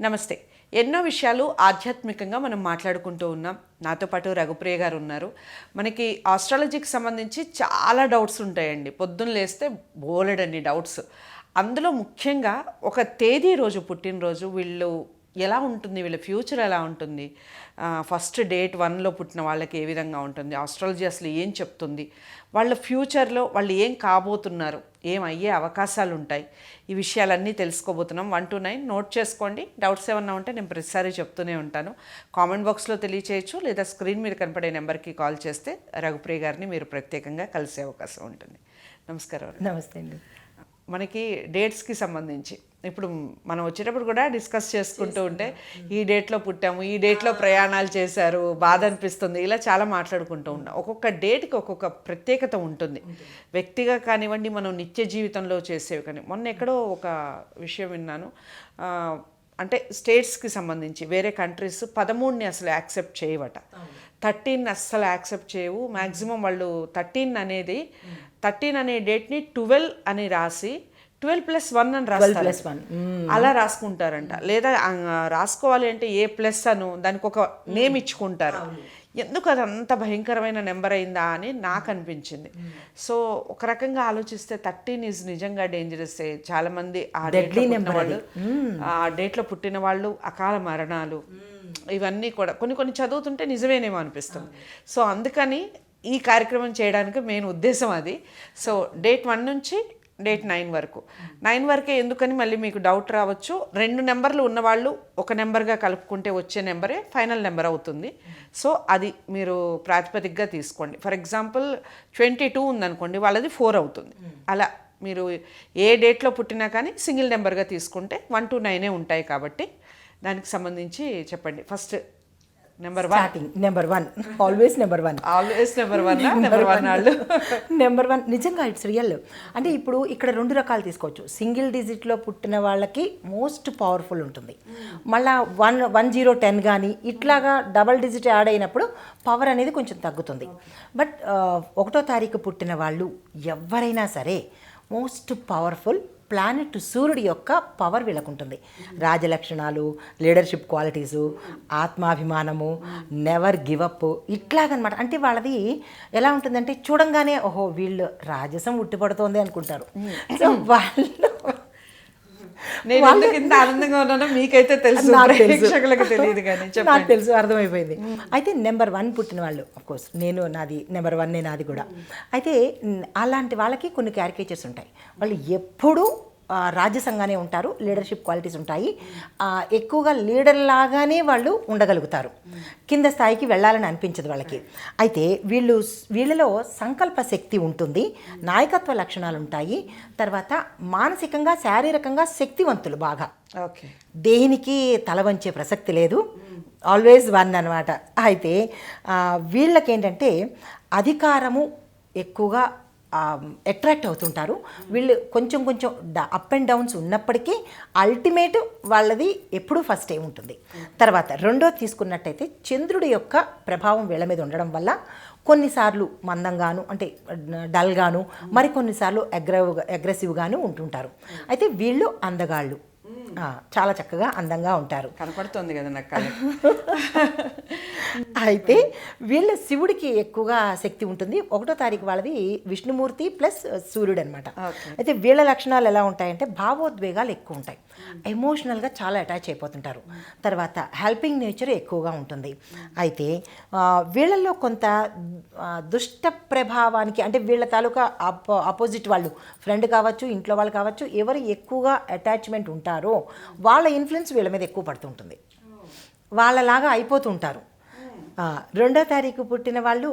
నమస్తే. ఎన్నో విషయాలు ఆధ్యాత్మికంగా మనం మాట్లాడుకుంటూ ఉన్నాం. నాతో పాటు రఘుప్రియ గారు ఉన్నారు. మనకి ఆస్ట్రాలజీకి సంబంధించి చాలా డౌట్స్ ఉంటాయండి. పొద్దున్న లేస్తే బోలెడన్ని డౌట్స్ అందులో ముఖ్యంగా ఒక తేదీ రోజు పుట్టినరోజు వీళ్ళు ఎలా ఉంటుంది వీళ్ళ ఫ్యూచర్ ఎలా ఉంటుంది? ఫస్ట్ డేట్ వన్లో పుట్టిన వాళ్ళకి ఏ విధంగా ఉంటుంది? ఆస్ట్రాలజీ అసలు ఏం చెప్తుంది? వాళ్ళ ఫ్యూచర్లో వాళ్ళు ఏం కాబోతున్నారు? ఏం అయ్యే అవకాశాలు ఉంటాయి? ఈ విషయాలన్నీ తెలుసుకోబోతున్నాం. వన్ టు నైన్ నోట్ చేసుకోండి. డౌట్స్ ఏమన్నా ఉంటే నేను ప్రతిసారి చెప్తూనే ఉంటాను. కామెంట్ బాక్స్లో తెలియచేయచ్చు లేదా స్క్రీన్ మీద కనపడే నెంబర్కి కాల్ చేస్తే రఘుప్రియ గారిని మీరు ప్రత్యేకంగా కలిసే అవకాశం ఉంటుంది. నమస్కారం. నమస్తే అండి. మనకి డేట్స్కి సంబంధించి ఇప్పుడు మనం వచ్చేటప్పుడు కూడా డిస్కస్ చేసుకుంటూ ఉంటే ఈ డేట్లో పుట్టాము ఈ డేట్లో ప్రయాణాలు చేశారు బాధ అనిపిస్తుంది ఇలా చాలా మాట్లాడుకుంటూ ఉంటాం. ఒక్కొక్క డేట్కి ఒక్కొక్క ప్రత్యేకత ఉంటుంది. వ్యక్తిగా కానివ్వండి మనం నిత్య జీవితంలో చేసేవి కానీ. మొన్న ఎక్కడో ఒక విషయం విన్నాను. అంటే స్టేట్స్కి సంబంధించి వేరే కంట్రీస్ పదమూడుని అసలు యాక్సెప్ట్ చేయవట. థర్టీన్ అస్సలు యాక్సెప్ట్ చేయవు. మ్యాక్సిమం వాళ్ళు థర్టీన్ అనేది థర్టీన్ అనే డేట్ని ట్వెల్వ్ అని రాసి ట్వెల్వ్ ప్లస్ వన్ అని రాస్తారు ప్లస్ వన్. అలా రాసుకుంటారంట. లేదా రాసుకోవాలి అంటే ఏ ప్లస్ అను దానికి ఒక నేమ్ ఇచ్చుకుంటారు. ఎందుకు అది అంత భయంకరమైన నెంబర్ అయిందా అని నాకు అనిపించింది. సో ఒక రకంగా ఆలోచిస్తే థర్టీన్ ఈజ్ నిజంగా డేంజరస్ చాలా మంది ఆ డేట్లో పుట్టిన వాళ్ళు ఆ డేట్లో పుట్టిన వాళ్ళు అకాల మరణాలు. ఇవన్నీ కూడా కొన్ని కొన్ని చదువుతుంటే నిజమేనేమో అనిపిస్తుంది. సో అందుకని ఈ కార్యక్రమం చేయడానికి మెయిన్ ఉద్దేశం అది. సో డేట్ వన్ నుంచి డేట్ నైన్ వరకు. నైన్ వరకే ఎందుకని మళ్ళీ మీకు డౌట్ రావచ్చు. రెండు నెంబర్లు ఉన్నవాళ్ళు ఒక నెంబర్గా కలుపుకుంటే వచ్చే నెంబరే ఫైనల్ నెంబర్ అవుతుంది. సో అది మీరు ప్రాతిపదికగా తీసుకోండి. ఫర్ ఎగ్జాంపుల్ ట్వంటీ టూ ఉందనుకోండి వాళ్ళది ఫోర్ అవుతుంది. అలా మీరు ఏ డేట్లో పుట్టినా కానీ సింగిల్ నెంబర్గా తీసుకుంటే వన్ టు నైనే ఉంటాయి కాబట్టి దానికి సంబంధించి చెప్పండి. First number one starting number one always number one always number one number one వాళ్ళు నెంబర్ వన్ నిజంగా ఇట్స్ రియల్ అంటే ఇప్పుడు ఇక్కడ రెండు రకాలు తీసుకోవచ్చు. సింగిల్ డిజిట్లో పుట్టిన వాళ్ళకి మోస్ట్ పవర్ఫుల్ ఉంటుంది. మళ్ళా వన్ వన్ జీరో టెన్ కానీ ఇట్లాగా డబల్ డిజిట్ యాడ్ అయినప్పుడు పవర్ అనేది కొంచెం తగ్గుతుంది. బట్ ఒకటో తారీఖు పుట్టిన వాళ్ళు ఎవరైనా సరే మోస్ట్ పవర్ఫుల్ ప్లానెట్ సూర్యుడి యొక్క పవర్ వీళ్ళకు ఉంటుంది రాజలక్షణాలు లీడర్షిప్ క్వాలిటీసు ఆత్మాభిమానము నెవర్ గివ్ అప్ ఇట్లాగనమాట. అంటే వాళ్ళది ఎలా ఉంటుందంటే చూడంగానే ఓహో వీళ్ళు రాజసం ఉట్టిపడుతోంది అనుకుంటారు. సో వాళ్ళు నేను ఇంత ఆనందంగా ఉన్నానో మీకైతే తెలుసు. ప్రేక్షకులకు తెలియదు కానీ నాకు తెలుసు అర్థమైపోయింది. అయితే నెంబర్ వన్ పుట్టిన వాళ్ళు కోర్స్ నేను నాది నెంబర్ వన్ నాది కూడా. అయితే అలాంటి వాళ్ళకి కొన్ని క్యారికేచర్స్ ఉంటాయి. వాళ్ళు ఎప్పుడూ రాజ్యసంగానే ఉంటారు లీడర్షిప్ క్వాలిటీస్ ఉంటాయి. ఎక్కువగా లీడర్ లాగానే వాళ్ళు ఉండగలుగుతారు. కింద స్థాయికి వెళ్ళాలని అనిపించదు వాళ్ళకి. అయితే వీళ్ళు వీళ్ళలో సంకల్ప శక్తి ఉంటుంది నాయకత్వ లక్షణాలు ఉంటాయి తర్వాత మానసికంగా శారీరకంగా శక్తివంతులు బాగా. ఓకే. దేనికి తల వంచే ప్రసక్తి లేదు. ఆల్వేస్ వన్ అనమాట అయితే వీళ్ళకేంటంటే అధికారము ఎక్కువగా అట్రాక్ట్ అవుతుంటారు. వీళ్ళు కొంచెం కొంచెం అప్ అండ్ డౌన్స్ ఉన్నప్పటికీ అల్టిమేట్ వాళ్ళది ఎప్పుడూ ఫస్ట్ ఏ ఉంటుంది. తర్వాత రెండో తీసుకున్నట్టయితే చంద్రుడి యొక్క ప్రభావం వీళ్ళ మీద ఉండడం వల్ల కొన్నిసార్లు మందంగాను అంటే డల్గాను మరికొన్నిసార్లు అగ్రవ్గా అగ్రెసివ్గాను ఉంటుంటారు. అయితే వీళ్ళు అందగాళ్ళు. చాలా చక్కగా అందంగా ఉంటారు. కనపడుతుంది కదా నాకు అయితే వీళ్ళ శివుడికి ఎక్కువగా శక్తి ఉంటుంది. ఒకటో తారీఖు వాళ్ళది విష్ణుమూర్తి ప్లస్ సూర్యుడు అనమాట అయితే వీళ్ళ లక్షణాలు ఎలా ఉంటాయంటే భావోద్వేగాలు ఎక్కువ ఉంటాయి. ఎమోషనల్గా చాలా అటాచ్ అయిపోతుంటారు. తర్వాత హెల్పింగ్ నేచర్ ఎక్కువగా ఉంటుంది. అయితే వీళ్ళల్లో కొంత దుష్ట ప్రభావానికి అంటే వీళ్ళ తాలూకా అపో ఆపోజిట్ వాళ్ళు ఫ్రెండ్ కావచ్చు ఇంట్లో వాళ్ళు కావచ్చు ఎవరు ఎక్కువగా అటాచ్మెంట్ ఉంటారో. వాళ్ళ ఇన్ఫ్లుయెన్స్ వీళ్ళ మీద ఎక్కువ పడుతుంటుంది. వాళ్ళలాగా అయిపోతుంటారు. రెండో తారీఖు పుట్టిన వాళ్ళు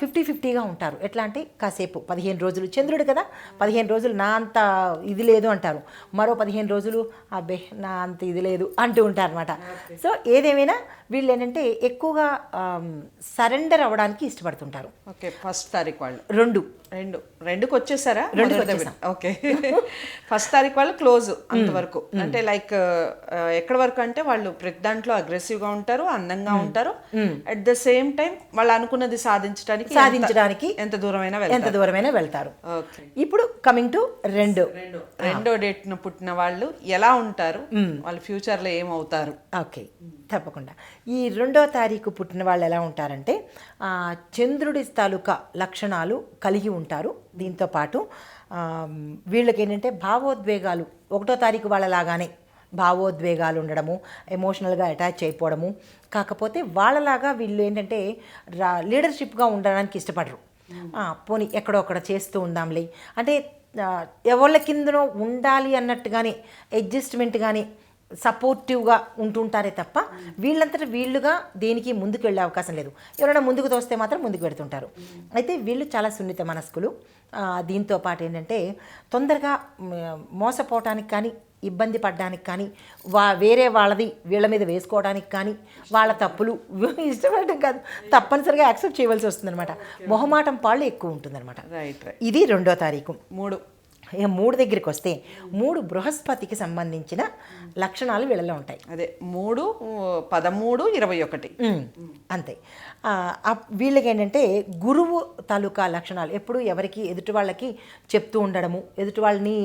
ఫిఫ్టీ ఫిఫ్టీగా ఉంటారు. ఎట్లా అంటే కాసేపు పదిహేను రోజులు. చంద్రుడు కదా పదిహేను రోజులు నా అంత ఇది లేదు అంటారు. మరో పదిహేను రోజులు అబ్బే నా అంత ఇది లేదు అంటూ ఉంటారు అనమాట సో ఏదేమైనా వీళ్ళు ఏంటంటే ఎక్కువగా సరెండర్ అవ్వడానికి ఇష్టపడుతుంటారు. ఓకే ఫస్ట్ తారీఖు వాళ్ళు. రెండు. రెండు. రెండుకి వచ్చేసారా? వచ్చేసాం. ఓకే. ఫస్ట్ తారీఖు వాళ్ళు క్లోజ్ అంతవరకు. అంటే లైక్ ఎక్కడి వరకు అంటే వాళ్ళు ప్రతి దాంట్లో aggressive గా ఉంటారు అందంగా ఉంటారు. అట్ ద సేమ్ టైం వాళ్ళు అనుకున్నది సాధించడానికి సాధించడానికి ఎంత దూరమైనా ఎంత దూరమైనా వెళ్తారు. ఇప్పుడు కమింగ్ టు రెండు. రెండో. డేట్ను పుట్టిన వాళ్ళు ఎలా ఉంటారు? వాళ్ళ ఫ్యూచర్లో ఏమవుతారు? ఓకే. తప్పకుండా. ఈ రెండో తారీఖు పుట్టిన వాళ్ళు ఎలా ఉంటారంటే చంద్రుడి తాలూకా లక్షణాలు కలిగి ఉంటారు. దీంతో పాటు వీళ్ళకి ఏంటంటే భావోద్వేగాలు ఒకటో తారీఖు వాళ్ళలాగానే భావోద్వేగాలు ఉండడము ఎమోషనల్గా అటాచ్ అయిపోవడము. కాకపోతే వాళ్ళలాగా వీళ్ళు ఏంటంటే రా లీడర్షిప్గా ఉండడానికి ఇష్టపడరు. ఆ, పోనీ ఎక్కడో అక్కడ చేస్తూ ఉందాంలే. అంటే ఎవళ్ళ కిందనో ఉండాలి అన్నట్టుగానే అడ్జస్ట్మెంట్ కానీ సపోర్టివ్గా ఉంటుంటారే తప్ప వీళ్ళంతటా వీళ్ళుగా దేనికి ముందుకు వెళ్ళే అవకాశం లేదు. ఎవరైనా ముందుకు తోస్తే మాత్రం ముందుకు పెడుతుంటారు. అయితే వీళ్ళు చాలా సున్నిత మనస్కులు. దీంతో పాటు ఏంటంటే తొందరగా మోసపోవటానికి కానీ ఇబ్బంది పడడానికి కానీ వా వేరే వాళ్ళది వీళ్ళ మీద వేసుకోవడానికి కానీ వాళ్ళ తప్పులు ఇష్టపడటం కాదు. తప్పనిసరిగా యాక్సెప్ట్ చేయవలసి వస్తుందన్నమాట. మొహమాటం పాళ్ళు ఎక్కువ ఉంటుందన్నమాట. ఇది రెండో తారీఖు. మూడు. మూడు దగ్గరికి వస్తే మూడు బృహస్పతికి సంబంధించిన లక్షణాలు వీళ్ళలో ఉంటాయి. అదే మూడు పదమూడు ఇరవై ఒకటి. అంతే. వీళ్ళకి ఏంటంటే గురువు తాలూకా లక్షణాలు ఎప్పుడు ఎవరికి ఎదుటి వాళ్ళకి చెప్తూ ఉండడము ఎదుటి వాళ్ళని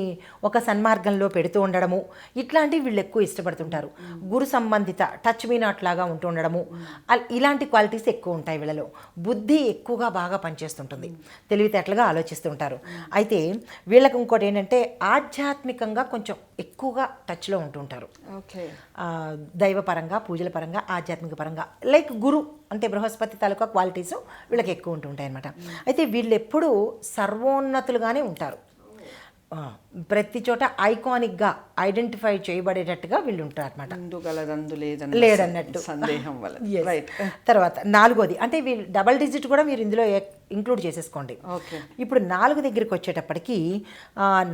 ఒక సన్మార్గంలో పెడుతూ ఉండడము ఇట్లాంటివి వీళ్ళు ఎక్కువ ఇష్టపడుతుంటారు. గురు సంబంధిత టచ్ మీ నాట్ లాగా ఉంటూ ఉండడము ఇలాంటి క్వాలిటీస్ ఎక్కువ ఉంటాయి వీళ్ళలో. బుద్ధి ఎక్కువగా బాగా పనిచేస్తుంటుంది. తెలివితేటలుగా ఆలోచిస్తుంటారు అయితే వీళ్ళకి ఇంకోటి ఏంటంటే ఆధ్యాత్మికంగా కొంచెం ఎక్కువగా టచ్లో ఉంటుంటారు. దైవపరంగా పూజల పరంగా ఆధ్యాత్మిక పరంగా లైక్ గురు అంటే బృహస్పతి తాలూకా క్వాలిటీస్ వీళ్ళకి ఎక్కువ ఉంటుంటాయి అనమాట అయితే వీళ్ళు ఎప్పుడూ సర్వోన్నతులుగానే ఉంటారు. ప్రతి చోట ఐకానిక్గా ఐడెంటిఫై చేయబడేటట్టుగా వీళ్ళు ఉంటారు అనమాట ముందు గలదందు లేదన్న లేడన్నట్టు సందేహం వల్ల. రైట్ తర్వాత నాలుగోది అంటే వీళ్ళు డబల్ డిజిట్ కూడా మీరు ఇందులో ఇంక్లూడ్ చేసేసుకోండి. ఓకే. ఇప్పుడు నాలుగు దగ్గరికి వచ్చేటప్పటికి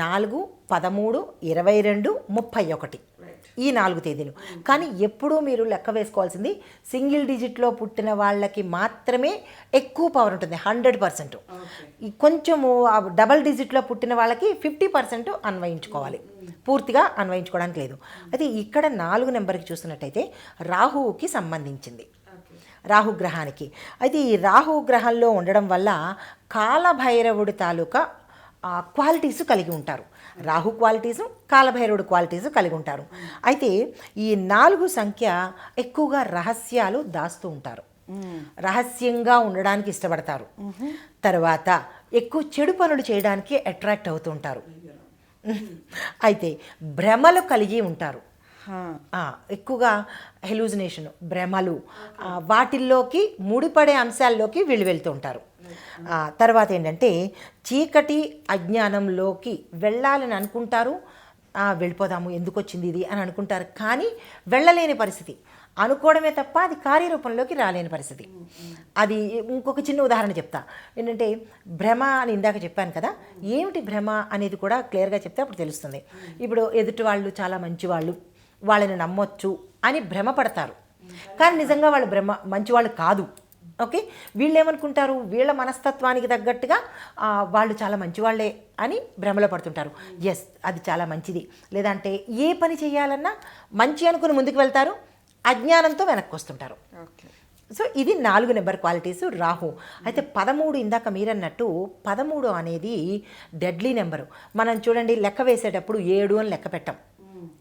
నాలుగు పదమూడు ఇరవై రెండు ముప్పై ఒకటి. ఈ నాలుగు తేదీలు. కానీ ఎప్పుడూ మీరు లెక్క వేసుకోవాల్సింది సింగిల్ డిజిట్లో పుట్టిన వాళ్ళకి మాత్రమే ఎక్కువ పవర్ ఉంటుంది హండ్రెడ్ పర్సెంట్. కొంచెము డబల్ డిజిట్లో పుట్టిన వాళ్ళకి ఫిఫ్టీ పర్సెంట్ అన్వయించుకోవాలి. పూర్తిగా అన్వయించుకోవడానికి లేదు. అయితే ఇక్కడ నాలుగు నెంబర్కి చూసినట్టయితే రాహువుకి సంబంధించింది. రాహుగ్రహానికి అయితే ఈ రాహు గ్రహంలో ఉండడం వల్ల కాలభైరవుడి తాలూకా క్వాలిటీస్ కలిగి ఉంటారు. రాహు క్వాలిటీస్ కాలభైరవుడు క్వాలిటీస్ కలిగి ఉంటారు. అయితే ఈ నాలుగు సంఖ్య ఎక్కువగా రహస్యాలు దాస్తూ ఉంటారు. రహస్యంగా ఉండడానికి ఇష్టపడతారు. తర్వాత ఎక్కువ చెడు పనులు చేయడానికి అట్రాక్ట్ అవుతూ ఉంటారు. అయితే భ్రమలు కలిగి ఉంటారు. ఎక్కువగా హెలూజినేషన్ భ్రమలు వాటిల్లోకి ముడిపడే అంశాల్లోకి వీళ్ళు వెళ్తూ ఉంటారు. తర్వాత ఏంటంటే చీకటి అజ్ఞానంలోకి వెళ్ళాలని అనుకుంటారు. వెళ్ళిపోదాము ఎందుకు వచ్చింది ఇది అని అనుకుంటారు. కానీ వెళ్ళలేని పరిస్థితి. అనుకోవడమే తప్ప అది కార్యరూపంలోకి రాలేని పరిస్థితి. అది ఇంకొక చిన్న ఉదాహరణ చెప్తా. ఏంటంటే భ్రమ అని ఇందాక చెప్పాను కదా ఏమిటి భ్రమ అనేది కూడా క్లియర్గా చెప్తే అప్పుడు తెలుస్తుంది. ఇప్పుడు ఎదుటి వాళ్ళు చాలా మంచి వాళ్ళు వాళ్ళని నమ్మొచ్చు అని భ్రమపడతారు. కానీ నిజంగా వాళ్ళు భ్రమ మంచివాళ్ళు కాదు. ఓకే? వీళ్ళు ఏమనుకుంటారు వీళ్ళ మనస్తత్వానికి తగ్గట్టుగా వాళ్ళు చాలా మంచివాళ్ళే అని భ్రమలో పడుతుంటారు. ఎస్ అది చాలా మంచిది. లేదంటే ఏ పని చేయాలన్నా మంచి అనుకుని ముందుకు వెళ్తారు అజ్ఞానంతో వెనక్కి వస్తుంటారు. సో ఇది నాలుగు నెంబర్ క్వాలిటీస్ రాహు. అయితే పదమూడు ఇందాక మీరన్నట్టు పదమూడు అనేది డెడ్లీ నెంబరు. మనం చూడండి లెక్క వేసేటప్పుడు ఏడు అని లెక్క పెట్టాం.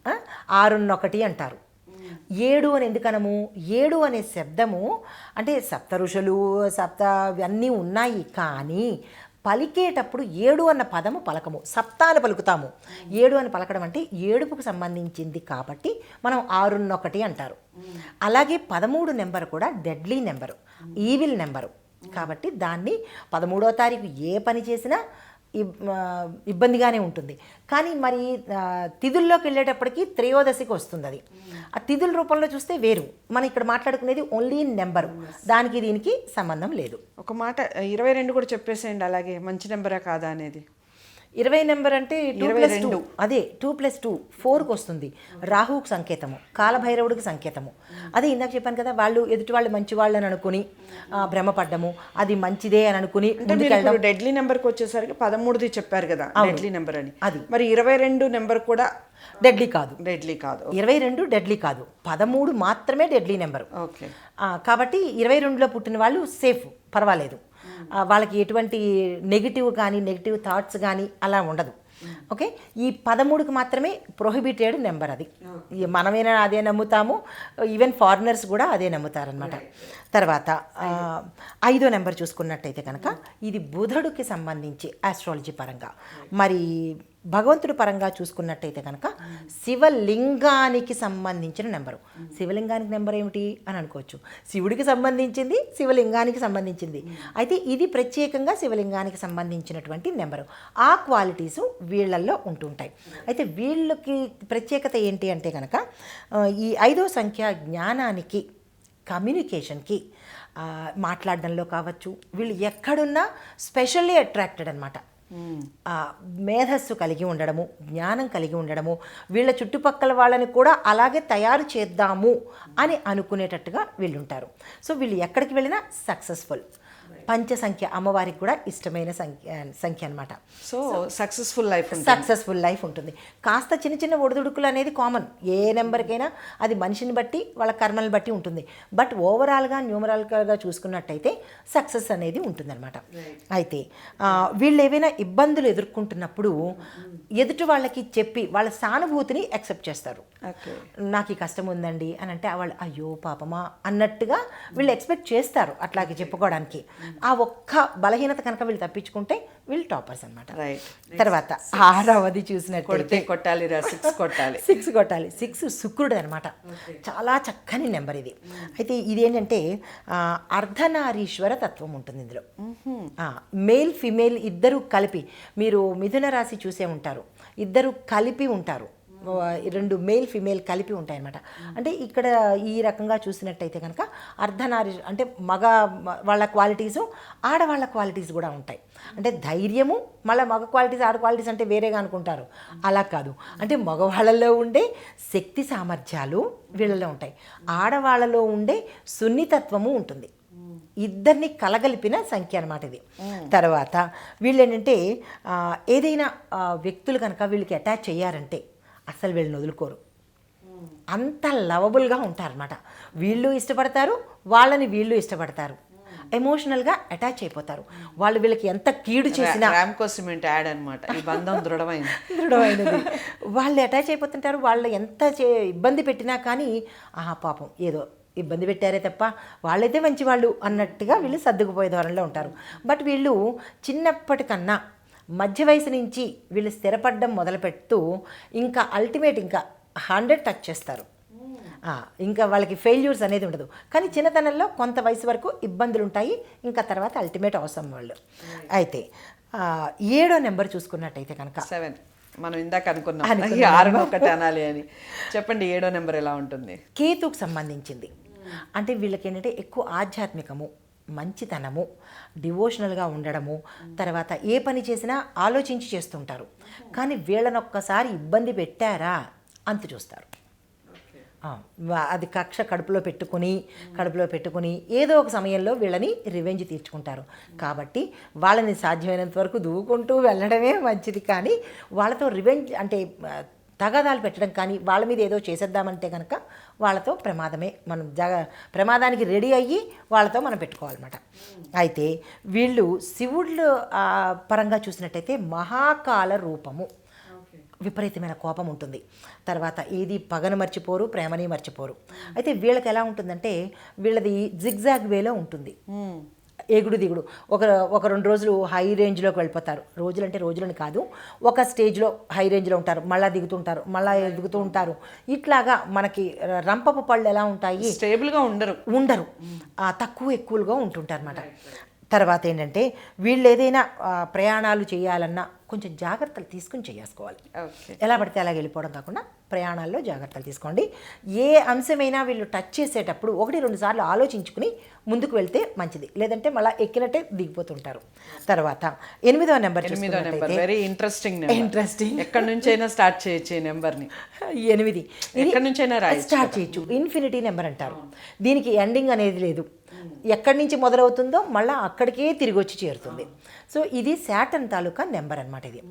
ఆ? ఆరున్నొకటి అంటారు. ఏడు అని ఎందుకనము? ఏడు అనే శబ్దము అంటే సప్త ఋషులు సప్త అన్నీ ఉన్నాయి కానీ పలికేటప్పుడు ఏడు అన్న పదము పలకము. సప్తాన్ని పలుకుతాము. ఏడు అని పలకడం అంటే ఏడుపుకు సంబంధించింది కాబట్టి మనం ఆరున్నొకటి అంటారు. అలాగే పదమూడు నెంబర్ కూడా డెడ్లీ నెంబరు ఈవిల్ నెంబరు. కాబట్టి దాన్ని పదమూడో తారీఖు ఏ పని చేసినా ఇబ్బందిగానే ఉంటుంది. కానీ మరి తిథుల్లోకి వెళ్ళేటప్పటికి త్రయోదశికి వస్తుంది అది ఆ తిథుల రూపంలో చూస్తే వేరు. మనం ఇక్కడ మాట్లాడుకునేది ఓన్లీ నెంబరు. దానికి దీనికి సంబంధం లేదు. ఒక మాట ఇరవై రెండు కూడా చెప్పేసేయండి అలాగే. మంచి నెంబరా కాదా అనేది. ఇరవై నెంబర్ అంటే టూ ప్లస్ టూ. అదే టూ ప్లస్ టూ ఫోర్కి వస్తుంది. రాహువుకి సంకేతము. కాలభైరవుడికి సంకేతము. అదే ఇందాక చెప్పాను కదా వాళ్ళు ఎదుటి వాళ్ళు మంచి వాళ్ళు అని అనుకుని భ్రమపడ్డము. అది మంచిదే అని అనుకుని డెడ్లీ నెంబర్కి వచ్చేసరికి పదమూడుది చెప్పారు కదా డెడ్లీ నెంబర్ అని. అది. మరి ఇరవై రెండు నెంబర్ కూడా డెడ్లీ కాదు. డెడ్లీ కాదు. ఇరవై రెండు డెడ్లీ కాదు. పదమూడు మాత్రమే డెడ్లీ నెంబరు ఓకే. కాబట్టి ఇరవై రెండులో పుట్టిన వాళ్ళు సేఫ్ పర్వాలేదు. వాళ్ళకి ఎటువంటి నెగిటివ్ కానీ నెగిటివ్ థాట్స్ కానీ అలా ఉండదు. ఓకే ఈ పదమూడుకి మాత్రమే ప్రొహిబిటెడ్ నెంబర్ అది. మనమైనా అదే నమ్ముతాము? ఈవెన్ ఫారినర్స్ కూడా అదే నమ్ముతారనమాట తర్వాత ఐదో. నెంబర్ చూసుకున్నట్టయితే కనుక ఇది బుధుడికి సంబంధించి ఆస్ట్రాలజీ పరంగా. మరి భగవంతుడి పరంగా చూసుకున్నట్టయితే కనుక శివలింగానికి సంబంధించిన నెంబరు. శివలింగానికి నెంబర్ ఏమిటి అని అనుకోవచ్చు. శివుడికి సంబంధించింది శివలింగానికి సంబంధించింది. అయితే ఇది ప్రత్యేకంగా శివలింగానికి సంబంధించినటువంటి నెంబరు. ఆ క్వాలిటీస్ వీళ్ళల్లో ఉంటుంటాయి. అయితే వీళ్ళకి ప్రత్యేకత ఏంటి అంటే కనుక ఈ ఐదో సంఖ్య జ్ఞానానికి కమ్యూనికేషన్కి మాట్లాడడంలో కావచ్చు వీళ్ళు ఎక్కడున్నా స్పెషల్లీ అట్రాక్టెడ్ అనమాట మేధస్సు కలిగి ఉండడము జ్ఞానం కలిగి ఉండడము వీళ్ళ చుట్టుపక్కల వాళ్ళని కూడా అలాగే తయారు చేద్దాము అని అనుకునేటట్టుగా వీళ్ళు ఉంటారు సో వీళ్ళు ఎక్కడికి వెళ్ళినా సక్సెస్ఫుల్. పంచ సంఖ్య అమ్మవారికి కూడా ఇష్టమైన సంఖ్య సంఖ్య అనమాట so successful life successful life ఉంటుంది. కాస్త చిన్న చిన్న ఒడిదుడుకులు అనేది కామన్ ఏ నెంబర్కైనా అది మనిషిని బట్టి వాళ్ళ కర్మలను బట్టి ఉంటుంది. బట్ ఓవరాల్గా న్యూమరాల్గా చూసుకున్నట్టయితే సక్సెస్ అనేది ఉంటుందన్నమాట. అయితే వీళ్ళు ఏవైనా ఇబ్బందులు ఎదుర్కొంటున్నప్పుడు ఎదుటి వాళ్ళకి చెప్పి వాళ్ళ సానుభూతిని యాక్సెప్ట్ చేస్తారు. నాకు ఈ కష్టం ఉందండి అని అంటే వాళ్ళు అయ్యో పాపమా అన్నట్టుగా వీళ్ళు ఎక్స్పెక్ట్ చేస్తారు అట్లాగే చెప్పుకోవడానికి. ఆ ఒక్క బలహీనత కనుక వీళ్ళు తప్పించుకుంటే వీళ్ళు టాపర్స్ అనమాట తర్వాత ఆరవది చూసినట్టయితే కొడితే కొట్టాలి సిక్స్ కొట్టాలి. సిక్స్ కొట్టాలి. సిక్స్ శుక్రుడు అనమాట చాలా చక్కని నెంబర్ ఇది. అయితే ఇది ఏంటంటే ఆ, అర్ధనారీశ్వర తత్వం ఉంటుంది ఇందులో. మేల్ ఫిమేల్ ఇద్దరు కలిపి మీరు మిథున రాశి చూసే ఉంటారు. ఇద్దరు కలిపి ఉంటారు. రెండు మేల్ ఫిమేల్ కలిపి ఉంటాయన్నమాట. అంటే ఇక్కడ ఈ రకంగా చూసినట్టయితే కనుక అర్ధనారి అంటే మగ వాళ్ళ క్వాలిటీసు ఆడవాళ్ళ క్వాలిటీస్ కూడా ఉంటాయి. అంటే ధైర్యము మళ్ళీ మగ క్వాలిటీస్ ఆడ క్వాలిటీస్ అంటే వేరేగా అనుకుంటారు. అలా కాదు. అంటే మగవాళ్ళలో ఉండే శక్తి సామర్థ్యాలు వీళ్ళలో ఉంటాయి. ఆడవాళ్ళలో ఉండే సున్నితత్వము ఉంటుంది. ఇద్దరిని కలగలిపిన సంఖ్య అనమాట ఇది. తర్వాత వీళ్ళు ఏంటంటే ఏదైనా వ్యక్తులు కనుక వీళ్ళకి అటాచ్ చేయారంటే అసలు వీళ్ళని వదులుకోరు. అంత లవబుల్గా ఉంటారన్నమాట. వీళ్ళు ఇష్టపడతారు వాళ్ళని వీళ్ళు ఇష్టపడతారు. ఎమోషనల్గా అటాచ్ అయిపోతారు. వాళ్ళు వీళ్ళకి ఎంత కీడు చేసినా సిమెంట్ యాడ్ అన్నమాట. ఈ బంధం దృఢమైంది. దృఢమైనది. వాళ్ళు అటాచ్ అయిపోతుంటారు వాళ్ళు ఎంత చే ఇబ్బంది పెట్టినా కానీ ఆహా పాపం ఏదో ఇబ్బంది పెట్టారే తప్ప వాళ్ళైతే మంచి వాళ్ళు అన్నట్టుగా వీళ్ళు సర్దుకుపోయే ధోరణిలో ఉంటారు. బట్ వీళ్ళు చిన్నప్పటికన్నా మధ్య వయసు నుంచి వీళ్ళు స్థిరపడడం మొదలుపెడుతూ ఇంకా అల్టిమేట్ ఇంకా హండ్రెడ్ టచ్ చేస్తారు. ఆ, ఇంకా వాళ్ళకి ఫెయిల్యూర్స్ అనేది ఉండదు. కానీ చిన్నతనంలో కొంత వయసు వరకు ఇబ్బందులు ఉంటాయి ఇంకా తర్వాత అల్టిమేట్ అవసరం వాళ్ళు. అయితే ఆ, ఏడో నెంబర్ చూసుకున్నట్టయితే కనుక సెవెన్ మనం ఇందాక అనుకున్నాం. ఆరు ఒకటి అనాలి అని. చెప్పండి ఏడో నెంబర్ ఎలా ఉంటుంది? కేతుకు సంబంధించింది. అంటే వీళ్ళకి ఏంటంటే ఎక్కువ ఆధ్యాత్మికము. మంచితనము డివోషనల్గా ఉండడము తర్వాత ఏ పని చేసినా ఆలోచించి చేస్తుంటారు. కానీ వీళ్ళనొక్కసారి ఇబ్బంది పెట్టారా అంత చూస్తారు. అది కక్ష కడుపులో పెట్టుకుని కడుపులో పెట్టుకుని ఏదో ఒక సమయంలో వీళ్ళని రివెంజ్ తీర్చుకుంటారు. కాబట్టి వాళ్ళని సాధ్యమైనంత వరకు దూకుంటూ వెళ్ళడమే మంచిది. కానీ వాళ్ళతో రివెంజ్ అంటే తగాదాలు పెట్టడం కానీ వాళ్ళ మీద ఏదో చేసేద్దామంటే కనుక వాళ్ళతో ప్రమాదమే మనం జగ ప్రమాదానికి రెడీ అయ్యి వాళ్ళతో మనం పెట్టుకోవాలన్నమాట. అయితే వీళ్ళు శివుళ్ళు పరంగా చూసినట్టయితే మహాకాల రూపము. విపరీతమైన కోపం ఉంటుంది. తర్వాత ఏది పగను మర్చిపోరు ప్రేమని మర్చిపోరు. అయితే వీళ్ళకి ఎలా ఉంటుందంటే వీళ్ళది జిగ్జాగ్ వేలో ఉంటుంది. ఎగుడు దిగుడు. ఒక ఒక రెండు రోజులు హై రేంజ్లోకి వెళ్ళిపోతారు. రోజులు అంటే రోజులని కాదు. ఒక స్టేజ్లో హై రేంజ్లో ఉంటారు. మళ్ళీ దిగుతుంటారు మళ్ళీ ఎదుగుతూ ఉంటారు. ఇట్లాగా మనకి రంపపు పళ్ళు ఎలా ఉంటాయి? స్టేబుల్గా ఉండరు. ఉండరు. తక్కువ ఎక్కువగా ఉంటుంటారు అనమాట తర్వాత ఏంటంటే వీళ్ళు ఏదైనా ప్రయాణాలు చేయాలన్నా కొంచెం జాగ్రత్తలు తీసుకుని చేసుకోవాలి ఎలా పడితే అలాగ వెళ్ళిపోవడం కాకుండా ప్రయాణాల్లో జాగ్రత్తలు తీసుకోండి. ఏ అంశమైనా వీళ్ళు టచ్ చేసేటప్పుడు ఒకటి రెండు సార్లు ఆలోచించుకుని ముందుకు వెళ్తే మంచిది. లేదంటే మళ్ళీ ఎక్కినట్టే దిగిపోతుంటారు. తర్వాత ఎనిమిదవ నెంబర్ ఎనిమిదో నెంబర్. Very interesting Interesting. ఎక్కడి నుంచైనా స్టార్ట్ చేయొచ్చు ఈ నెంబర్ని. ఎనిమిది. ఎక్కడి నుంచైనా స్టార్ట్ చేయొచ్చు. ఇన్ఫినిటీ నెంబర్ అంటారు. దీనికి ఎండింగ్ అనేది లేదు. ఎక్కడి నుంచి మొదలవుతుందో మళ్ళీ అక్కడికే తిరిగి వచ్చి చేరుతుంది. సో ఇది శాటన్ తాలూకా నెంబర్ అనమాట ఇది.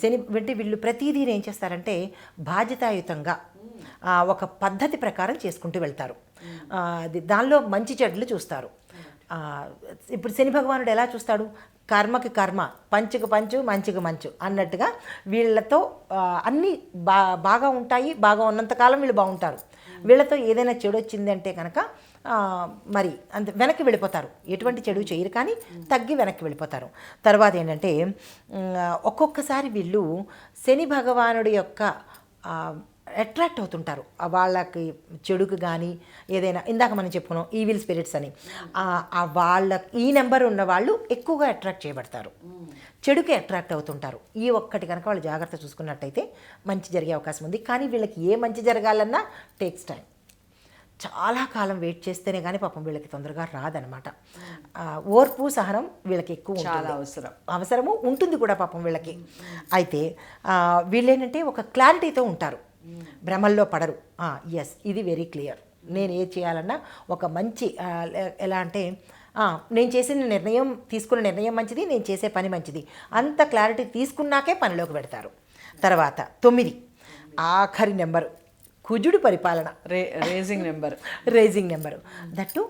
శని అంటే వీళ్ళు ప్రతిదీ ఏం చేస్తారంటే బాధ్యతాయుతంగా ఒక పద్ధతి ప్రకారం చేసుకుంటూ వెళ్తారు. అది దానిలో మంచి చెడ్లు చూస్తారు. ఇప్పుడు శని భగవానుడు ఎలా చూస్తాడు? కర్మకి కర్మ పంచుకు పంచు మంచుకు మంచు అన్నట్టుగా వీళ్ళతో అన్నీ బా బాగా ఉంటాయి బాగా ఉన్నంతకాలం వీళ్ళు బాగుంటారు. వీళ్ళతో ఏదైనా చెడు వచ్చిందంటే కనుక మరి అంత వెనక్కి వెళ్ళిపోతారు. ఎటువంటి చెడు చేయరు కానీ తగ్గి వెనక్కి వెళ్ళిపోతారు. తర్వాత ఏంటంటే ఒక్కొక్కసారి వీళ్ళు శని భగవానుడి యొక్క అట్రాక్ట్ అవుతుంటారు. వాళ్ళకి చెడుకు కానీ ఏదైనా ఇందాక మనం చెప్పుకున్నాం ఈవిల్ స్పిరిట్స్ అని. ఆ వాళ్ళ ఈ నెంబర్ ఉన్న వాళ్ళు ఎక్కువగా అట్రాక్ట్ చేయబడతారు. చెడుకి అట్రాక్ట్ అవుతుంటారు. ఈ ఒక్కటి కనుక వాళ్ళు జాగ్రత్త చూసుకున్నట్టయితే మంచి జరిగే అవకాశం ఉంది. కానీ వీళ్ళకి ఏ మంచి జరగాలన్నా టేక్స్ టైం చాలా కాలం వెయిట్ చేస్తేనే కానీ పాపం వీళ్ళకి తొందరగా రాదనమాట. ఓర్పు సహనం వీళ్ళకి ఎక్కువ ఉంటుంది. చాలా అవసరం. అవసరము ఉంటుంది కూడా పాపం వీళ్ళకి. అయితే ఆ, వీళ్ళు ఏంటంటే ఒక క్లారిటీతో ఉంటారు. భ్రమల్లో పడరు. ఎస్ ఇది వెరీ క్లియర్ నేను ఏది చేయాలన్నా ఒక మంచి ఎలా అంటే నేను చేసిన నిర్ణయం తీసుకున్న నిర్ణయం మంచిది నేను చేసే పని మంచిది. అంత క్లారిటీ తీసుకున్నాకే పనిలోకి పెడతారు. తర్వాత తొమ్మిది ఆఖరి నెంబరు. కుజుడు పరిపాలన. రే raising number raising number that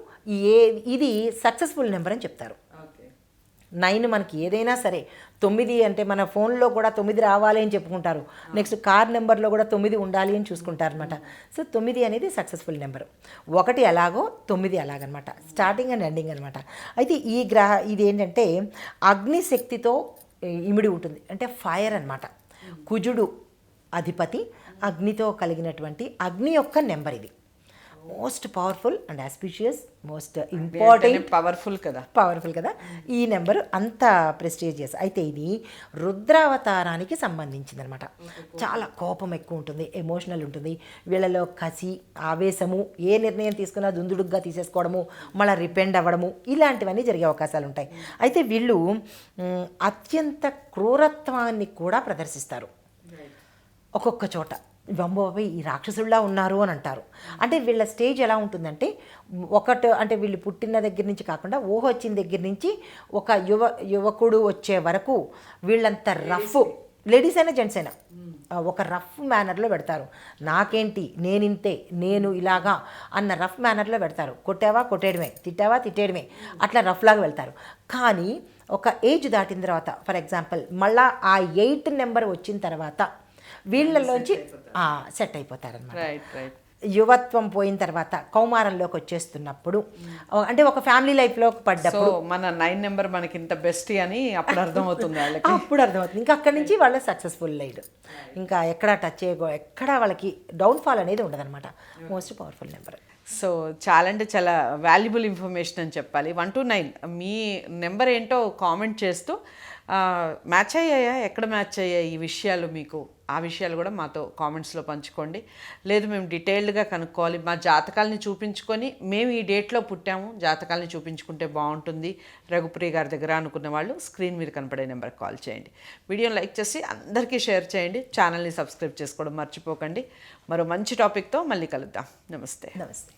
ఏ ఇది సక్సెస్ఫుల్ నెంబర్ అని చెప్తారు. నైన్ మనకి ఏదైనా సరే తొమ్మిది అంటే మన ఫోన్లో కూడా తొమ్మిది రావాలి అని చెప్పుకుంటారు. నెక్స్ట్ కార్ నెంబర్లో కూడా తొమ్మిది ఉండాలి అని చూసుకుంటారు అనమాట సో తొమ్మిది అనేది సక్సెస్ఫుల్ నెంబర్ ఒకటి అలాగో తొమ్మిది అలాగనమాట స్టార్టింగ్ అండ్ ఎండింగ్ అనమాట అయితే ఈ గ్రహ ఇది ఏంటంటే అగ్ని శక్తితో ఇమిడి ఉంటుంది. అంటే ఫైర్ అన్నమాట. కుజుడు అధిపతి అగ్నితో కలిగినటువంటి అగ్ని యొక్క నెంబర్ ఇది. Most powerful and auspicious most important powerful కదా. పవర్ఫుల్ కదా. ఈ నెంబర్ అంత ప్రెస్టీజియస్ అయితే ఇది రుద్రావతారానికి సంబంధించింది అనమాట చాలా కోపం ఎక్కువ ఉంటుంది ఎమోషనల్ ఉంటుంది. వీళ్ళలో కసి ఆవేశము ఏ నిర్ణయం తీసుకున్నా దుందుడుగ్గా తీసేసుకోవడము మళ్ళీ రిపెండ్ అవ్వడము ఇలాంటివన్నీ జరిగే అవకాశాలు ఉంటాయి. అయితే వీళ్ళు అత్యంత క్రూరత్వాన్ని కూడా ప్రదర్శిస్తారు. ఒక్కొక్క చోట. వంబోపై ఈ రాక్షసుల్లా ఉన్నారు అని అంటారు. అంటే వీళ్ళ స్టేజ్ ఎలా ఉంటుందంటే ఒకటి అంటే వీళ్ళు పుట్టిన దగ్గర నుంచి కాకుండా ఊహ వచ్చిన దగ్గర నుంచి ఒక యువ యువకుడు వచ్చే వరకు వీళ్ళంత రఫ్. లేడీస్ అయినా జెంట్స్ అయినా. ఒక రఫ్ మేనర్లో పెడతారు. నాకేంటి నేనింతే నేను ఇలాగా అన్న రఫ్ మేనర్లో పెడతారు. కొట్టావా కొట్టేయడమే. తిట్టావా తిట్టేయడమే. అట్లా రఫ్ లాగా వెళ్తారు. కానీ ఒక ఏజ్ దాటిన తర్వాత ఫర్ ఎగ్జాంపుల్ మళ్ళా ఆ ఎయిట్ నెంబర్ వచ్చిన తర్వాత వీళ్ళలోంచి సెట్ అయిపోతారనమాట రైట్ రైట్ యువత్వం పోయిన తర్వాత కౌమారంలోకి వచ్చేస్తున్నప్పుడు అంటే ఒక ఫ్యామిలీ లైఫ్లోకి పడ్డప్పుడు మన నైన్ నెంబర్ మనకి ఇంత బెస్ట్ అని అప్పుడు అర్థమవుతుంది వాళ్ళకి. అప్పుడు అర్థమవుతుంది. ఇంకా అక్కడి నుంచి వాళ్ళ సక్సెస్ఫుల్ లైడ్ ఇంకా ఎక్కడ టచ్ చేయకో ఎక్కడ వాళ్ళకి డౌన్ఫాల్ అనేది ఉండదన్నమాట. మోస్ట్ పవర్ఫుల్ నెంబర్ సో చాలా అంటే చాలా వాల్యుబుల్ ఇన్ఫర్మేషన్ అని చెప్పాలి. వన్ టు నైన్ మీ నెంబర్ ఏంటో కామెంట్ చేస్తూ మ్యాచ్ అయ్యాయా? ఎక్కడ మ్యాచ్ అయ్యాయి ఈ విషయాలు మీకు? ఆ విషయాలు కూడా మాతో కామెంట్స్లో పంచుకోండి. లేదు మేము డీటెయిల్డ్గా కనుక్కోవాలి. మా జాతకాలని చూపించుకొని మేము ఈ డేట్లో పుట్టాము. జాతకాలని చూపించుకుంటే బాగుంటుంది. రఘుప్రియ గారి దగ్గర అనుకున్న వాళ్ళు స్క్రీన్ మీద కనపడే నెంబర్కి కాల్ చేయండి. వీడియోని లైక్ చేసి అందరికీ షేర్ చేయండి. ఛానల్ని సబ్స్క్రైబ్ చేసుకోవడం మర్చిపోకండి. మరో మంచి టాపిక్తో మళ్ళీ కలుద్దాం. నమస్తే. నమస్తే.